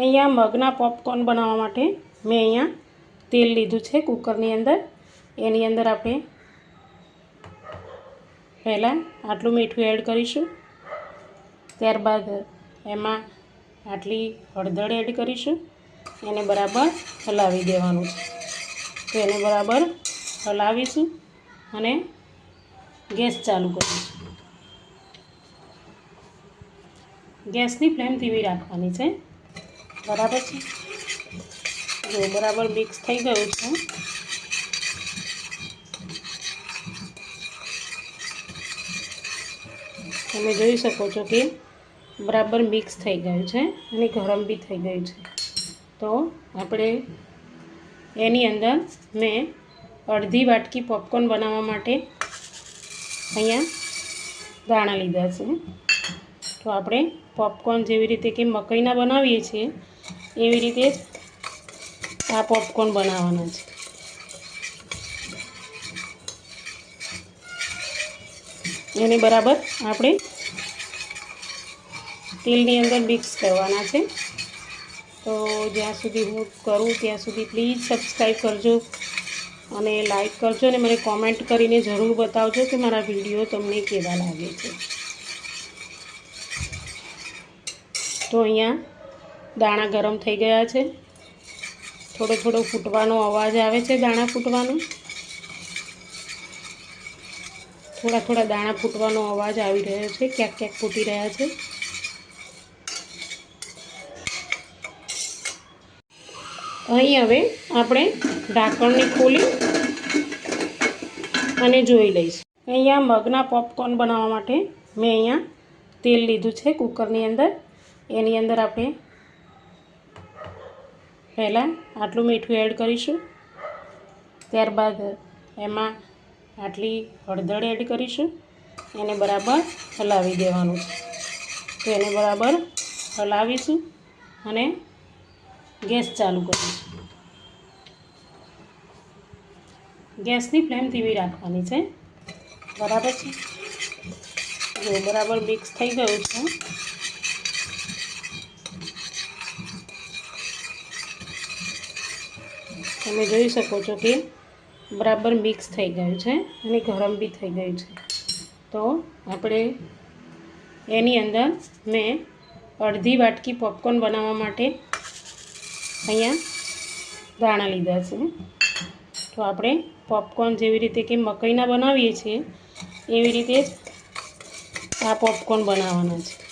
અહીંયા મગના પોપકોર્ન બનાવવા માટે મેં અહીંયા તેલ લીધું છે કુકરની અંદર. એની અંદર આપણે પહેલાં આટલું મીઠું એડ કરીશું. ત્યારબાદ એમાં આટલી હળદર એડ કરીશું. એને બરાબર હલાવી દેવાનું છે. તો એને બરાબર હલાવીશું અને ગેસ ચાલુ કરીશું. ગેસની ફ્લેમ ધીમી રાખવાની છે. બરાબર છે? જો બરાબર મિક્સ થઈ ગયું છે. તમે જોઈ શકો છો કે બરાબર મિક્સ થઈ ગયું છે અને ગરમ બી થઈ ગયું છે. તો આપણે એની અંદર મેં અડધી વાટકી પોપકોર્ન બનાવવા માટે અહીંયા દાણા લીધા છે. તો આપણે પોપકોર્ન જેવી રીતે કે મકાઈના બનાવીએ છીએ એવી રીતે આ પોપકોર્ન બનાવવાના છે. એને બરાબર આપણે તેલની અંદર મિક્સ કરવાના છે. તો જ્યાં સુધી હું કરું ત્યાં સુધી પ્લીઝ સબસ્ક્રાઈબ કરજો અને લાઈક કરજો અને મને કોમેન્ટ કરીને જરૂર બતાવજો કે મારા વીડિયો તમને કેવા લાગે છે. તો અહીંયા દાણા ગરમ થઈ ગયા છે. થોડો થોડો ફૂટવાનો અવાજ આવે છે દાણા ફૂટવાનો. થોડા થોડા દાણા ફૂટવાનો અવાજ આવી રહ્યો છે, ક્યાંક ક્યાંક ફૂટી રહ્યા છે. અહીં હવે આપણે ઢાંકણને ખોલી અને જોઈ લઈશું. અહીંયા મગના પોપકોર્ન બનાવવા માટે મેં અહીંયા તેલ લીધું છે કુકરની અંદર. એની અંદર આપણે પહેલાં આટલું મીઠું એડ કરીશું. ત્યારબાદ એમાં આટલી હળદર એડ કરીશું. એને બરાબર હલાવી દેવાનું. છે તો એને બરાબર હલાવીશું અને ગેસ ચાલુ કરીશું. ગેસની ફ્લેમ ધીમી રાખવાની છે. બરાબર છે? જો બરાબર મિક્સ થઈ ગયું છે તમે જોઈ શકો છો કે બરાબર મિક્સ થઈ ગયું છે અને ગરમ બી થઈ ગયું છે. તો આપણે એની અંદર મેં અડધી વાટકી પોપકોર્ન બનાવવા માટે અહીંયા દાણા લીધા છે. તો આપણે પોપકોર્ન જેવી રીતે કે મકાઈના બનાવીએ છીએ, એવી રીતે આ પોપકોર્ન બનાવવાના છે.